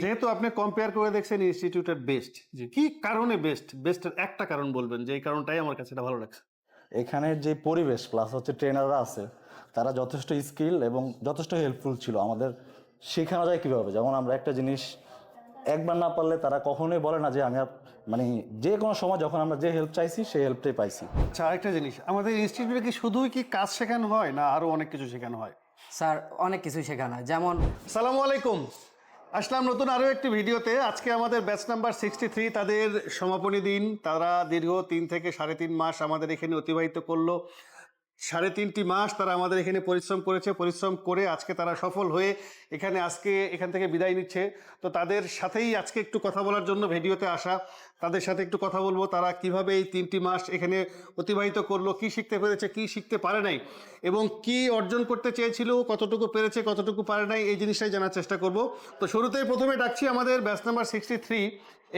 যেহেতু আপনি কম্পেয়ার করে দেখছেন ইনস্টিটিউটের বেস্ট। কি কারণে বেস্ট বেস্টের একটা কারণ বলবেন যে এই কারণটাই আমার কাছে এটা ভালো লাগছে। এখানের যে পরিবেশ প্লাস হচ্ছে ট্রেনাররা আছে তারা যথেষ্ট স্কিল এবং যথেষ্ট হেল্পফুল ছিল। আমাদের শেখানো যায় কীভাবে? যেমন আমরা একটা জিনিস একবার না পারলে তারা কখনোই বলে না যে আমি আপ- মানে যে কোনো সময় যখন আমরা যে হেল্প চাইছি সেই হেল্পটাই পাইছি। আচ্ছা আরেকটা জিনিস আমাদের ইনস্টিটিউটে কি শুধুই কি কাজ শেখানো হয় না আরও অনেক কিছু শেখানো হয়? স্যার অনেক কিছুই শেখানো হয়। যেমন সালামু আলাইকুম। আসলাম নতুন আরও একটি ভিডিওতে। আজকে আমাদের ব্যাচ নাম্বার সিক্সটি থ্রি, তাদের সমাপনী দিন। তারা দীর্ঘ তিন থেকে সাড়ে তিন মাস আমাদের এখানে অতিবাহিত করল। সাড়ে তিনটি মাস তারা আমাদের এখানে পরিশ্রম করেছে, পরিশ্রম করে আজকে তারা সফল হয়ে এখানে আজকে এখান থেকে বিদায় নিচ্ছে। তো তাদের সাথেই আজকে একটু কথা বলার জন্য ভিডিওতে আসা। তাদের সাথে একটু কথা বলব, তারা কীভাবে এই তিনটি মাস এখানে অতিবাহিত করল, কি শিখতে পেরেছে, কি শিখতে পারে নাই এবং কি অর্জন করতে চেয়েছিল, কতটুকু পেরেছে, কতটুকু পারে নাই, এই জিনিসটাই জানার চেষ্টা করব। তো শুরুতেই প্রথমে ডাকছি আমাদের ব্যাচ নাম্বার সিক্সটি থ্রি,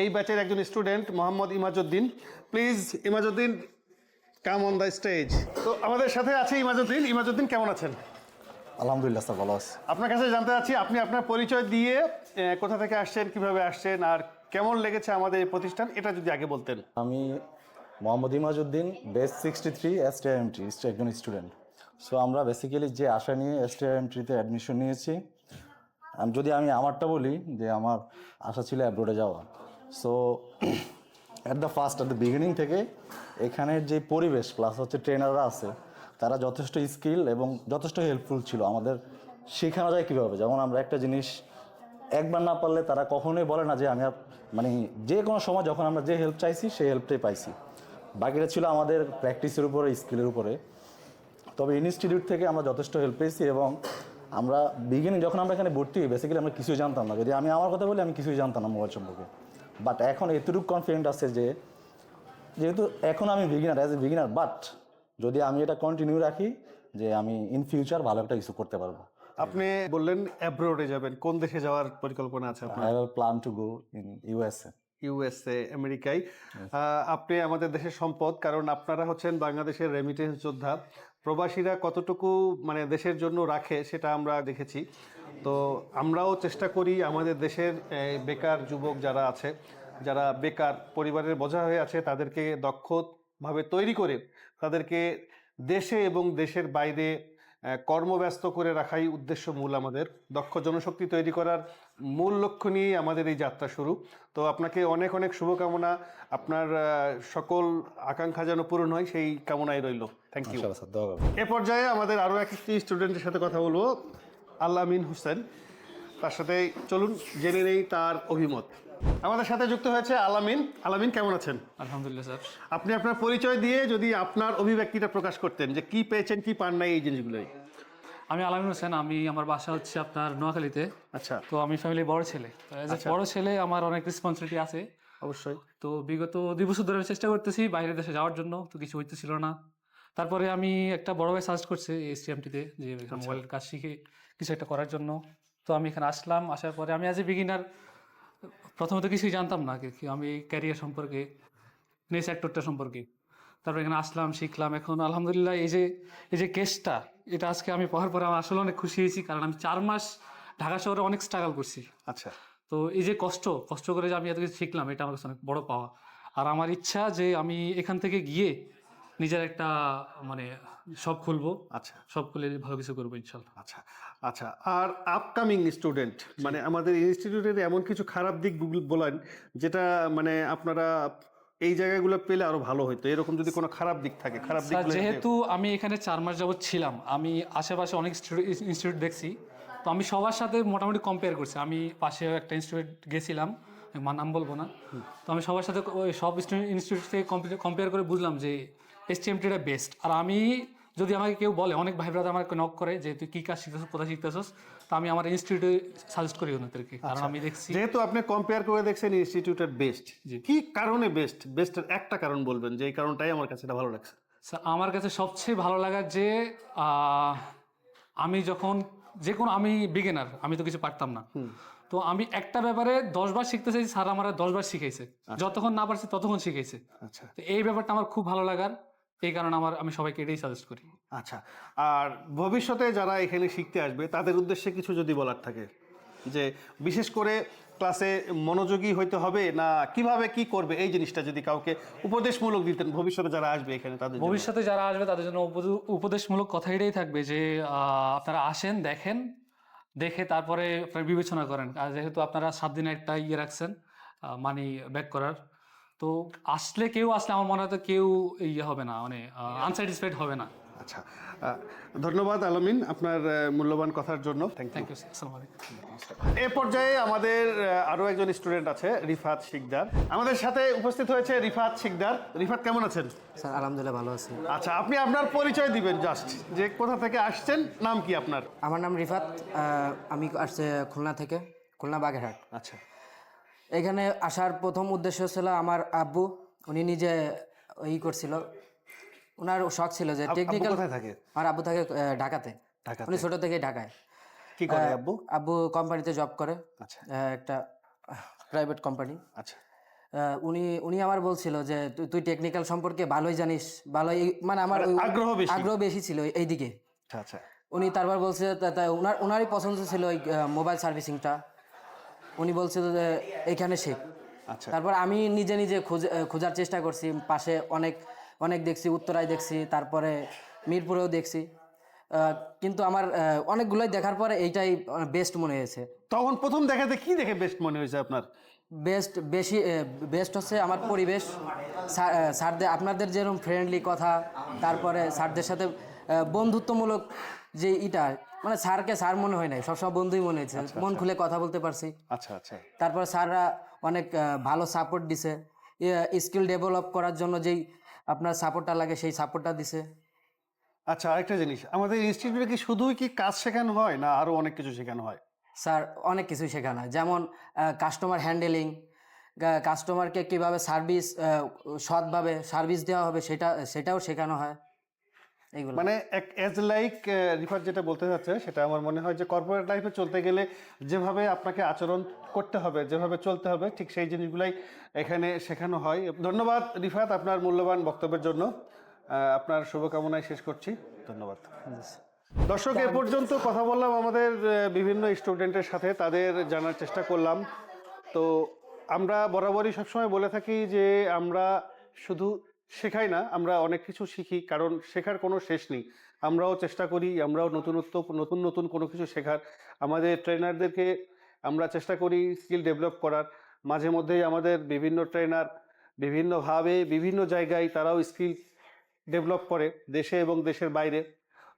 এই ব্যাচের একজন student Mohammad Imajuddin. Please Imajuddin come on the stage তো আমাদের সাথে আছে ইমাজউদ্দিন ইমাজউদ্দিন কেমন আছেন? আলহামদুলিল্লাহ স্যার ভালো আছে। আপনার কাছে জানতে চাচ্ছি আপনি আপনার পরিচয় দিয়ে কোথা থেকে আসছেন কীভাবে আসছেন আর কেমন লেগেছে আমাদের এই প্রতিষ্ঠান এটা যদি আগে বলতেন। আমি Mohammad Imajuddin base sixty three S T M একজন স্টুডেন্ট সো আমরা বেসিক্যালি যে আশা নিয়ে এস টি এম ট্রিতে অ্যাডমিশন নিয়েছি যদি আমি আমারটা বলি যে আমার আশা ছিল অ্যাব্রোডে যাওয়া। So at the first at the beginning থেকে এখানের যে পরিবেশ প্লাস হচ্ছে ট্রেনাররা আছে, তারা যথেষ্ট স্কিল এবং যথেষ্ট হেল্পফুল ছিল আমাদের শেখানো যায় কীভাবে। যেমন আমরা একটা জিনিস একবার না পারলে তারা কখনোই বলে না যে আমি মানে যে কোনো সময় যখন আমরা যে হেল্প চাইছি, সেই হেল্পটাই পাইছি। বাকিটা ছিল আমাদের প্র্যাকটিসের উপরে স্কিলের উপরে। তবে ইনস্টিটিউট থেকে আমরা যথেষ্ট হেল্প পেয়েছি এবং আমরা বিগিনিং যখন আমরা এখানে ভর্তি হই বেসিক্যালি আমরা কিছুই জানতাম না। যদি আমি আমার কথা বলি, আমি কিছুই জানতাম না মোবাইল সম্পর্কে। বাট এখন এতটুকু কনফিডেন্ট আছে যে যেহেতু এখন আমি beginner as a beginner but যদি আমি এটা কন্টিনিউ রাখি যে আমি ইন ফিউচার ভালো একটা কিছু করতে পারব। আপনি বললেন অ্যাব্রোডে যাবেন কোন দেশে যাওয়ার পরিকল্পনা আছে আপনার? I plan to go in USA USA আমেরিকায় আপনি আমাদের দেশের সম্পদ কারণ আপনারা হচ্ছেন বাংলাদেশের রেমিটেন্স যোদ্ধা। প্রবাসীরা কতটুকু মানে দেশের জন্য রাখে সেটা আমরা দেখেছি। তো আমরাও চেষ্টা করি আমাদের দেশের বেকার যুবক যারা আছে যারা বেকার পরিবারের বোঝা হয়ে আছে তাদেরকে দক্ষভাবে তৈরি করে তাদেরকে দেশে এবং দেশের বাইরে কর্মব্যস্ত করে রাখাই উদ্দেশ্য মূল আমাদের। দক্ষ জনশক্তি তৈরি করার মূল লক্ষ্য নিয়েই আমাদের এই যাত্রা শুরু। তো আপনাকে অনেক অনেক শুভকামনা। আপনার সকল আকাঙ্ক্ষা যেন পূরণ হয় সেই কামনাই রইল। থ্যাংক ইউ এ পর্যায়ে আমাদের আরও একটি স্টুডেন্টের সাথে কথা বলব আল্লামিন হোসেন। তার সাথে চলুন জেনে নেই তার অভিমত। আমাদের সাথে যুক্ত হয়েছে আলামিন। আলামিন কেমন আছেন? আলহামদুলিল্লাহ স্যার। আপনি আপনার পরিচয় দিয়ে যদি আপনার অভিব্যক্তিটা প্রকাশ করতেন যে কি পেয়েছেন কি পান নাই এই জিনিসগুলোই। আমি আলামিন হোসেন আমি আমার বাসা হচ্ছে আপনার নোয়াখালীতে। আচ্ছা। তো আমি ফ্যামিলি বড় ছেলে। a বড় ছেলে আমার অনেক রেসপন্সিবিলিটি আছে। অবশ্যই। তো বিগত দুই বছর ধরে চেষ্টা করতেছি বাইরের দেশে যাওয়ার জন্য তো কিছু হইতেছিল না। তারপরে আমি একটা বড় ভাই সাজেস্ট করছে এসটিএমটিতে যে মোবাইলের কাজ শিখে কিছু একটা করার জন্য। তো আমি এখানে আসলাম আসার পরে আমি অ্যাজ এ বিগিনার প্রথমত কিছুই জানতাম না কি আমি ক্যারিয়ার সম্পর্কে নেই সেক্টরটা সম্পর্কে। তারপরে এখানে আসলাম শিখলাম। এখন আলহামদুলিল্লাহ এই যে এই যে কেসটা এটা আজকে আমি পড়ার পরে আমার আসলে অনেক খুশি হয়েছি কারণ আমি চার মাস ঢাকা শহরে অনেক স্ট্রাগল করছি। আচ্ছা। তো এই যে কষ্ট কষ্ট করে যে আমি এত কিছু শিখলাম এটা আমার কাছে অনেক বড় পাওয়া। আর আমার ইচ্ছা যে আমি এখান থেকে গিয়ে নিজের একটা মানে সব খুলবো। আচ্ছা। সব খুলে ভালো কিছু করব ইনশাল্লাহ। আচ্ছা আচ্ছা আর আপকামিং স্টুডেন্ট মানে আমাদের ইনস্টিটিউটের এমন কিছু খারাপ দিক গুগল বলেন যেটা মানে আপনারা এই জায়গাগুলো পেলে আরও ভালো হতো এরকম যদি কোনো খারাপ দিক থাকে খারাপ দিক যেহেতু আমি এখানে চার মাস যাবত ছিলাম আমি আশেপাশে অনেক ইনস্টিটিউট দেখছি। তো আমি সবার সাথে মোটামুটি কম্পেয়ার করছি। আমি পাশে একটা ইনস্টিটিউট গেছিলাম আমার নাম বলব না। তো আমি সবার সাথে সব ইনস্টিটিউট থেকে কম্পেয়ার করে বুঝলাম যে এস টি এমটিটা বেস্ট আর আমি যদি আমাকে কেউ বলে অনেক ভাই ব্রাদার আমাকে নক করে যে তুই কী কাজ শিখতেছিস কোথায় শিখতেছিস? তো আমি আমার ইনস্টিটিউটে সাজেস্ট করি ওনাদেরকে। কারণ আমি দেখছি যেহেতু আপনি কম্পেয়ার করে দেখছেন ইনস্টিটিউটের বেস্ট কি কারণে বেস্ট বেস্টের একটা কারণ বলবেন যে এই কারণটাই আমার কাছে এটা ভালো লাগছে। স্যার, আমার কাছে সবচেয়ে ভালো লাগার যে আমি যখন যে কোনো আমি বিগিনার আমি তো কিছু পারতাম না। তো আমি একটা ব্যাপারে দশবার শিখতে চাইছি স্যার আমার দশবার শিখাইছে। যতক্ষণ না পারছি ততক্ষণ শিখাইছে। আচ্ছা। তো এই ব্যাপারটা আমার খুব ভালো লাগার। এই কারণে আমার আমি সবাইকে এটাই সাজেস্ট করি। আচ্ছা আর ভবিষ্যতে যারা এখানে শিখতে আসবে তাদের উদ্দেশ্যে কিছু যদি বলার থাকে? যে বিশেষ করে ক্লাসে মনোযোগী হইতে হবে না কীভাবে কি করবে? এই জিনিসটা যদি কাউকে উপদেশমূলক দিতেন ভবিষ্যতে যারা আসবে এখানে তাদের ভবিষ্যতে যারা আসবে তাদের জন্য উপদে- উপদেশমূলক কথা এটাই থাকবে যে আপনারা আসেন দেখেন দেখে তারপরে আপনারা বিবেচনা করেন। আর যেহেতু আপনারা সাত দিনে একটা ইয়ে রাখছেন মানি ব্যাক করার তো আসলে কেউ আসলে আমার মনে হয় তো কেউ ইয়ে হবে না মানে আনস্যাটিসফাইড হবে না। আচ্ছা ধন্যবাদ আলমিন আপনার মূল্যবান কথার জন্য। থ্যাংক ইউ থ্যাংক ইউ আসসালামু আলাইকুম এ পর্যায়ে আমাদের আরও একজন স্টুডেন্ট আছে রিফাত শিকদার। আমাদের সাথে উপস্থিত হয়েছে রিফাত শিকদার। রিফাত কেমন আছেন? স্যার আলহামদুলিল্লাহ ভালো আছি। আচ্ছা আপনি আপনার পরিচয় দিবেন জাস্ট যে কোথা থেকে আসছেন নাম কি আপনার? আমার নাম রিফাত আমি আসছে খুলনা থেকে খুলনা বাগেরহাট। আচ্ছা। এখানে আসার প্রথম উদ্দেশ্য ছিল আমার আব্বু উনি নিজে ই করছিল। ওনার শখ ছিল যে টেকনিক্যাল থাকে? আমার আব্বু থাকে ঢাকাতে। উনি ছোট থেকে ঢাকায়। কি করে আব্বু? আব্বু কোম্পানিতে জব করে। আচ্ছা। একটা প্রাইভেট কোম্পানি আচ্ছা। উনি উনি আমার বলছিল যে তুই- টেকনিক্যাল সম্পর্কে ভালোই জানিস ভালোই মানে আমার আগ্রহ বেশি। আগ্রহ বেশি ছিল এই দিকে। আচ্ছা আচ্ছা। উনি তারপর বলছে ওনার ওনারই পছন্দ ছিল ওই মোবাইল সার্ভিসিংটা উনি বলছিল যে এইখানে শেখ আচ্ছা। তারপর আমি নিজে নিজে খুঁজে খোঁজার চেষ্টা করছি পাশে অনেক অনেক দেখছি উত্তরায় দেখছি তারপরে মিরপুরেও দেখছি। কিন্তু আমার অনেকগুলোই দেখার পরে এইটাই বেস্ট মনে হয়েছে। তখন প্রথম দেখাতে কি দেখে বেস্ট মনে হয়েছে আপনার? বেস্ট বেশি বেস্ট হচ্ছে আমার পরিবেশ। স্যারদের আপনাদের যেরকম ফ্রেন্ডলি কথা তারপরে স্যারদের সাথে বন্ধুত্বমূলক যে এটা মানে স্যারকে স্যার মনে হয় নাই সবসময় বন্ধুই মনে হয়েছে। মন খুলে কথা বলতে পারছি। আচ্ছা আচ্ছা। তারপর স্যাররা অনেক ভালো সাপোর্ট দিছে। স্কিল ডেভেলপ করার জন্য যেই আপনার সাপোর্টটা লাগে সেই সাপোর্টটা দিছে। আচ্ছা আরেকটা জিনিস। আমাদের ইনস্টিটিউটে কি শুধুই কি কাজ শেখানো হয় না আরও অনেক কিছু শেখানো হয়? স্যার অনেক কিছুই শেখানো হয়। যেমন কাস্টমার হ্যান্ডেলিং কাস্টমারকে কীভাবে সার্ভিস সৎভাবে সার্ভিস দেওয়া হবে সেটা সেটাও শেখানো হয়। মানে অ্যাজ লাইক রিফার যেটা বলতে চাচ্ছে, সেটা আমার মনে হয় যে কর্পোরেট লাইফে চলতে গেলে যেভাবে আপনাকে আচরণ করতে হবে, যেভাবে চলতে হবে, ঠিক সেই জিনিসগুলাই এখানে শেখানো হয়। ধন্যবাদ রিফাত আপনার মূল্যবান বক্তব্যের জন্য। আপনার শুভকামনায় শেষ করছি। ধন্যবাদ। দর্শক, এ পর্যন্ত কথা বললাম আমাদের বিভিন্ন স্টুডেন্টের সাথে, তাদের জানার চেষ্টা করলাম। তো আমরা বরাবরই সবসময় বলে থাকি যে আমরা শুধু শেখাই না, আমরা অনেক কিছু শিখি, কারণ শেখার কোনো শেষ নেই। আমরাও চেষ্টা করি, আমরাও নতুনত্ব, নতুন নতুন কোনো কিছু শেখার। আমাদের ট্রেনারদেরকে আমরা চেষ্টা করি স্কিল ডেভেলপ করার। মাঝে মধ্যেই আমাদের বিভিন্ন ট্রেনার বিভিন্নভাবে বিভিন্ন জায়গায় তারাও স্কিল ডেভেলপ করে, দেশে এবং দেশের বাইরে।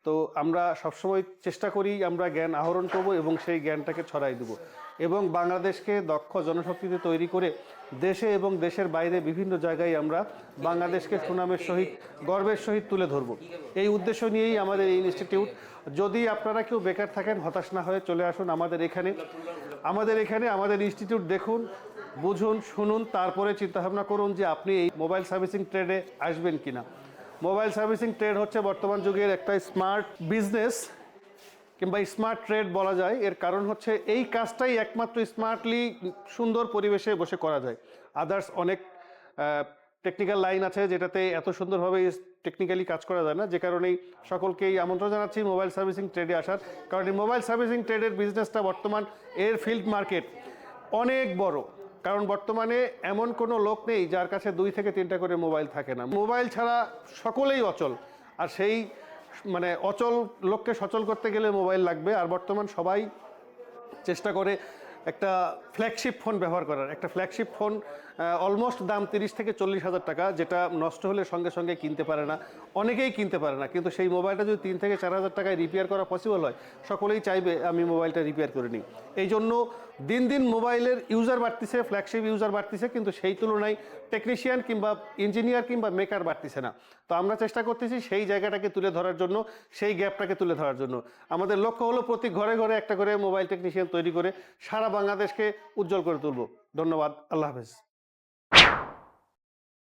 তো আমরা সবসময় চেষ্টা করি আমরা জ্ঞান আহরণ করব এবং সেই জ্ঞানটাকে ছড়াই দেব। এবং বাংলাদেশকে দক্ষ জনশক্তিতে তৈরি করে দেশে এবং দেশের বাইরে বিভিন্ন জায়গায় আমরা বাংলাদেশকে সুনামের সহিত, গর্বের সহিত তুলে ধরব। এই উদ্দেশ্য নিয়েই আমাদের এই ইনস্টিটিউট যদি আপনারা কেউ বেকার থাকেন, হতাশ না হয়ে চলে আসুন আমাদের এখানে। আমাদের এখানে আমাদের ইনস্টিটিউট দেখুন, বুঝুন, শুনুন, তারপরে চিন্তাভাবনা করুন যে আপনি এই মোবাইল সার্ভিসিং ট্রেডে আসবেন কিনা। মোবাইল সার্ভিসিং ট্রেড হচ্ছে বর্তমান যুগের একটা স্মার্ট বিজনেস কিংবা স্মার্ট ট্রেড বলা যায়, এর কারণ হচ্ছে এই কাজটাই একমাত্র স্মার্টলি সুন্দর পরিবেশে বসে করা যায়। আদার্স অনেক টেকনিক্যাল লাইন আছে যেটাতে এত সুন্দরভাবে টেকনিক্যালি কাজ করা যায় না। যে কারণেই সকলকেই আমন্ত্রণ জানাচ্ছি মোবাইল সার্ভিসিং ট্রেডে আসার। কারণ এই মোবাইল সার্ভিসিং ট্রেডের বিজনেসটা বর্তমান এর ফিল্ড মার্কেট অনেক বড়। কারণ বর্তমানে এমন কোনো লোক নেই যার কাছে দুই থেকে তিনটা করে মোবাইল থাকে না। মোবাইল ছাড়া সকলেই অচল। আর সেই মানে অচল লোককে সচল করতে গেলে মোবাইল লাগবে, আর বর্তমান সবাই চেষ্টা করে একটা ফ্ল্যাগশিপ ফোন ব্যবহার করার। একটা ফ্ল্যাগশিপ ফোন অলমোস্ট দাম তিরিশ থেকে চল্লিশ হাজার টাকা, যেটা নষ্ট হলে সঙ্গে সঙ্গে কিনতে পারে না। অনেকেই কিনতে পারে না, কিন্তু সেই মোবাইলটা যদি তিন থেকে চার হাজার টাকায় রিপেয়ার করা পসিবল হয়, সকলেই চাইবে আমি মোবাইলটা রিপেয়ার করে নিই। এই জন্য দিন দিন মোবাইলের ইউজার বাড়তেছে ফ্ল্যাগশিপ ইউজার বাড়তিছে, কিন্তু সেই তুলনায় টেকনিশিয়ান কিংবা ইঞ্জিনিয়ার কিংবা মেকার বাড়তিছে না। তো আমরা চেষ্টা করতেছি সেই জায়গাটাকে তুলে ধরার জন্য, সেই গ্যাপটাকে তুলে ধরার জন্য। আমাদের লক্ষ্য হলো প্রতি ঘরে ঘরে একটা করে মোবাইল টেকনিশিয়ান তৈরি করে সারা বাংলাদেশকে উজ্জ্বল করে তুলব। ধন্যবাদ। আল্লাহ হাফেজ।